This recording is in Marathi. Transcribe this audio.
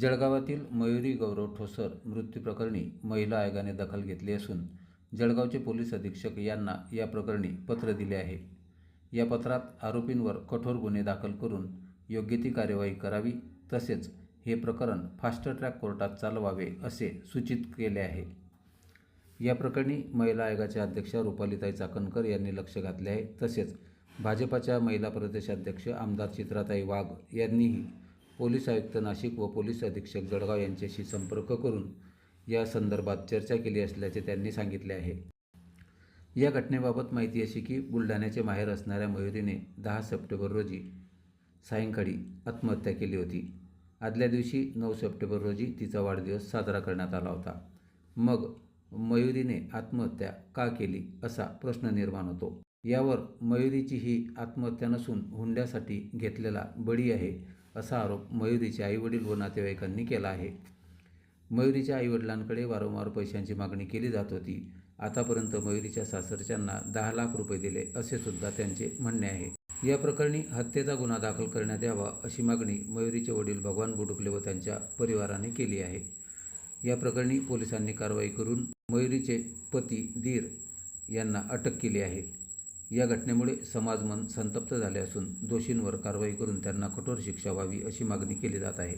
जळगावातील मयुरी गौरव ठोसर मृत्यूप्रकरणी महिला आयोगाने दखल घेतली असून जळगावचे पोलीस अधीक्षक यांना या प्रकरणी पत्र दिले आहे. या पत्रात आरोपींवर कठोर गुन्हे दाखल करून योग्य ती कार्यवाही करावी तसेच हे प्रकरण फास्ट ट्रॅक कोर्टात चालवावे असे सूचित केले आहे. या प्रकरणी महिला आयोगाच्या अध्यक्षा रुपालीताई चाकणकर यांनी लक्ष घातले आहे तसेच भाजपाच्या महिला प्रदेशाध्यक्ष आमदार चित्राताई वाघ यांनीही पोलीस आयुक्त नाशिक व पोलीस अधीक्षक जळगाव यांच्याशी संपर्क करून या संदर्भात चर्चा केली असल्याचे त्यांनी सांगितले आहे. या घटनेबाबत माहिती अशी की बुलढाण्याचे माहेर असणाऱ्या मयुरीने दहा सप्टेंबर रोजी सायंकाळी आत्महत्या केली होती. आदल्या दिवशी नऊ सप्टेंबर रोजी तिचा वाढदिवस साजरा करण्यात आला होता. मग मयुरीने आत्महत्या का केली असा प्रश्न निर्माण होतो. यावर मयुरीची ही आत्महत्या नसून हुंड्यासाठी घेतलेला बळी आहे असा आरोप मयुरीचे आईवडील व नातेवाईकांनी केला आहे. मयुरीच्या आईवडिलांकडे वारंवार पैशांची मागणी केली जात होती. आतापर्यंत मयुरीच्या सासरच्यांना दहा लाख रुपये दिले असे सुद्धा त्यांचे म्हणणे आहे. या प्रकरणी हत्येचा गुन्हा दाखल करण्यात यावा अशी मागणी मयुरीचे वडील भगवान बुडुकले व त्यांच्या परिवाराने केली आहे. या प्रकरणी पोलिसांनी कारवाई करून मयुरीचे पती धीर यांना अटक केली आहे. या घटनेमुळे समाज मन संतप्त झाले असून दोषींवर कारवाई करून त्यांना कठोर शिक्षा व्हावी अशी मागणी केली जात आहे.